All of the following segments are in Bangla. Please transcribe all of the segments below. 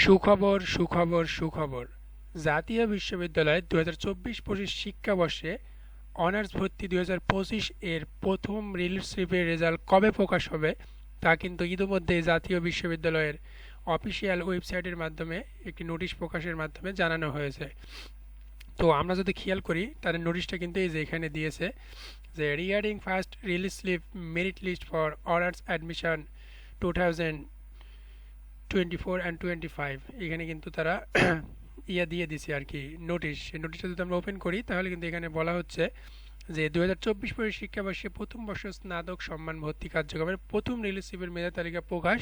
সুখবর সুখবর সুখবর। জাতীয় বিশ্ববিদ্যালয়ে দু হাজার চব্বিশ পঁচিশ শিক্ষাবর্ষে অনার্স ভর্তি দু হাজার পঁচিশ এর প্রথম রিলিজ স্লিপের রেজাল্ট কবে প্রকাশ হবে, তা কিন্তু ইতিমধ্যে জাতীয় বিশ্ববিদ্যালয়ের অফিসিয়াল ওয়েবসাইটের মাধ্যমে, একটি নোটিশ প্রকাশের মাধ্যমে জানানো হয়েছে। তো আমরা যদি খেয়াল করি তাদের নোটিশটা কিন্তু এই যে এখানে দিয়েছে যে regarding first release slip merit list for honours admission two thousand twenty four and twenty five এখানে কিন্তু তারা ইয়া দিয়ে দিছে আর কি নোটিশ সেই নোটিশটা যদি আমরা ওপেন করি, তাহলে কিন্তু এখানে বলা হচ্ছে যে দু হাজার চব্বিশ পরের শিক্ষাবর্ষে প্রথম বর্ষ স্নাতক সম্মান ভর্তি কার্যক্রমের প্রথম রিলিসিভের মেধা তালিকা প্রকাশ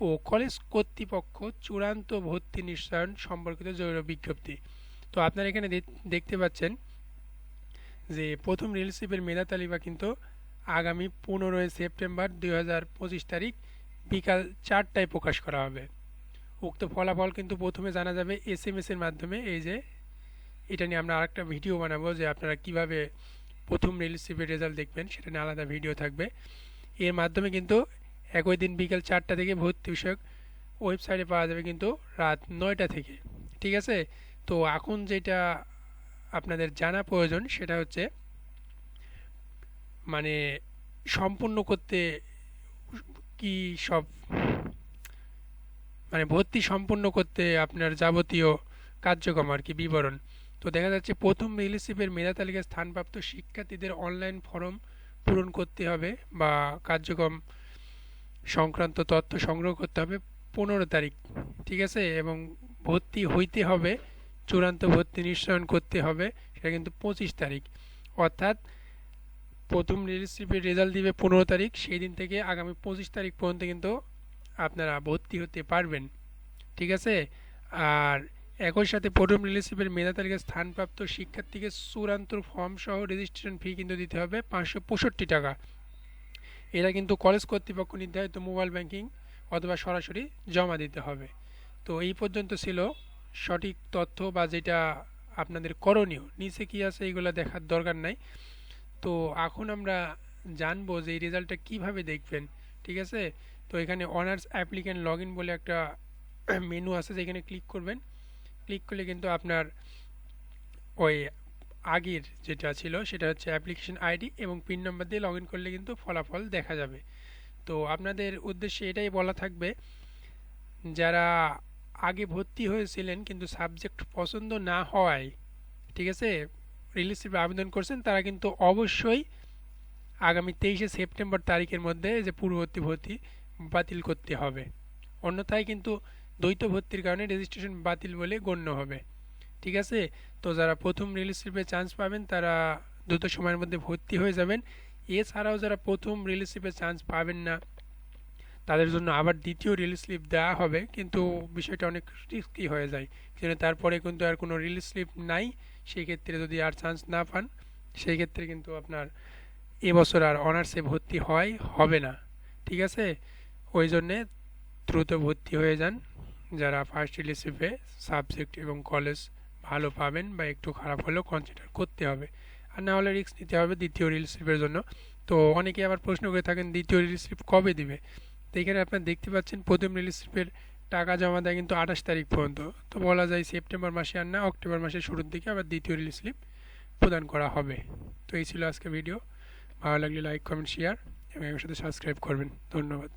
ও কলেজ কর্তৃপক্ষ চূড়ান্ত ভর্তি নিশ্চয়ন সম্পর্কিত জরুরি বিজ্ঞপ্তি। তো আপনারা এখানে দেখতে পাচ্ছেন যে প্রথম রিলিসিভের মেধা তালিকা কিন্তু আগামী পনেরোই সেপ্টেম্বর দুই হাজার পঁচিশ তারিখ বিকাল চারটায় প্রকাশ করা হবে। উক্ত ফলাফল কিন্তু প্রথমে জানা যাবে এস এম এসের মাধ্যমে। এই যে, এটা নিয়ে আমরা আরেকটা ভিডিও বানাবো যে আপনারা কীভাবে প্রথম রিলিসিভের রেজাল্ট দেখবেন, সেটা নিয়ে আলাদা ভিডিও থাকবে। এর মাধ্যমে কিন্তু একই দিন বিকাল চারটা থেকে ভর্তি বিষয়ক ওয়েবসাইটে পাওয়া যাবে কিন্তু রাত নয়টা থেকে। ঠিক আছে? তো এখন যেটা আপনাদের জানা প্রয়োজন, সেটা হচ্ছে মানে সম্পূর্ণ করতে কি সব মানে ভর্তি সম্পূর্ণ করতে আপনার যাবতীয় কার্যক্রম আর কি, বিবরণ? তো দেখা যাচ্ছে প্রথম রিলিসিভের মেধা তালিকায় স্থানপ্রাপ্ত শিক্ষার্থীদের অনলাইন ফর্ম পূরণ করতে হবে বা কার্যক্রম সংক্রান্ত তথ্য সংগ্রহ করতে হবে পনেরো তারিখ, ঠিক আছে? এবং ভর্তি হইতে হবে, চূড়ান্ত ভর্তি নিশ্চয়ন করতে হবে, সেটা কিন্তু পঁচিশ তারিখ। অর্থাৎ প্রথম রিলিসিভের রেজাল্ট দিবে পনেরো তারিখ, সেই দিন থেকে আগামী পঁচিশ তারিখ পর্যন্ত কিন্তু আপনারা ভর্তি হতে পারবেন। ঠিক আছে? আর একই সাথে প্রথম রিলিসিভের মেধা তালিকায় স্থানপ্রাপ্ত শিক্ষার্থীকে চূড়ান্ত ফর্ম সহ রেজিস্ট্রেশন ফি কিন্তু দিতে হবে পাঁচশো পঁয়ষট্টি টাকা। এটা কিন্তু কলেজ কর্তৃপক্ষ নির্ধারিত মোবাইল ব্যাংকিং অথবা সরাসরি জমা দিতে হবে। তো এই পর্যন্ত ছিল সঠিক তথ্য বা যেটা আপনাদের করণীয়। নিচে কী আছে এইগুলো দেখার দরকার নাই। তো এখন আমরা জানব যে এই রেজাল্টটা কীভাবে দেখবেন, ঠিক আছে? তো এখানে অনার্স অ্যাপ্লিক্যান্ট লগ বলে একটা মেনু আছে, যেখানে ক্লিক করবেন। ক্লিক করলে কিন্তু আপনার ওই আগের যেটা ছিল, সেটা হচ্ছে অ্যাপ্লিকেশন আইডি এবং পিন নাম্বার দিয়ে লগ করলে কিন্তু ফলাফল দেখা যাবে। তো আপনাদের উদ্দেশ্যে এটাই বলা থাকবে, যারা আগে ভর্তি হয়েছিলেন কিন্তু সাবজেক্ট পছন্দ না হওয়ায়, ঠিক আছে? রিলিজ আবেদন করছেন, তারা কিন্তু অবশ্যই আগামী তেইশে সেপ্টেম্বর তারিখের মধ্যে যে পূর্ববর্তী ভর্তি বাতিল করতে হবে। অন্যথায় কিন্তু দ্বৈত ভর্তির কারণে রেজিস্ট্রেশন বাতিল বলে গণ্য হবে। ঠিক আছে? তো যারা প্রথম রিলিজ স্লিপে চান্স পাবেন, তারা দ্রুত সময়ের মধ্যে ভর্তি হয়ে যাবেন। এছাড়াও যারা প্রথম রিলিজ স্লিপে চান্স পাবেন না, তাদের জন্য আবার দ্বিতীয় রিলিজ স্লিপ দেওয়া হবে। কিন্তু বিষয়টা অনেক রিস্কি হয়ে যায়। সেজন্য তারপরে কিন্তু আর কোনো রিলিজ স্লিপ নাই। সেই ক্ষেত্রে যদি আর চান্স না পান সেই ক্ষেত্রে কিন্তু আপনার এবছর আর অনার্সে ভর্তি হয়, হবে না। ঠিক আছে? ওই জন্যে দ্রুত ভর্তি হয়ে যান। যারা ফার্স্ট রিলিসিভে সাবজেক্ট এবং কলেজ ভালো পাবেন বা একটু খারাপ হলেও কনসিডার করতে হবে। আর না হলে রিস্ক নিতে হবে দ্বিতীয় রিলিসিভের জন্য। তো অনেকে আবার প্রশ্ন করে থাকেন, দ্বিতীয় রিলিসিভ কবে দিবে? তো এখানে আপনারা দেখতে পাচ্ছেন, প্রথম রিলিসিভের টাকা জমা দেয় কিন্তু আঠাশ তারিখ পর্যন্ত। তো বলা যায় সেপ্টেম্বর মাসে আর না, অক্টোবর মাসের শুরুর দিকে আবার দ্বিতীয় রিলিজ স্লিপ প্রদান করা হবে। তো এই ছিল আজকে ভিডিও ভালো লাগলে লাইক কমেন্ট শেয়ার এবং এর সাথে সাবস্ক্রাইব করবেন। ধন্যবাদ।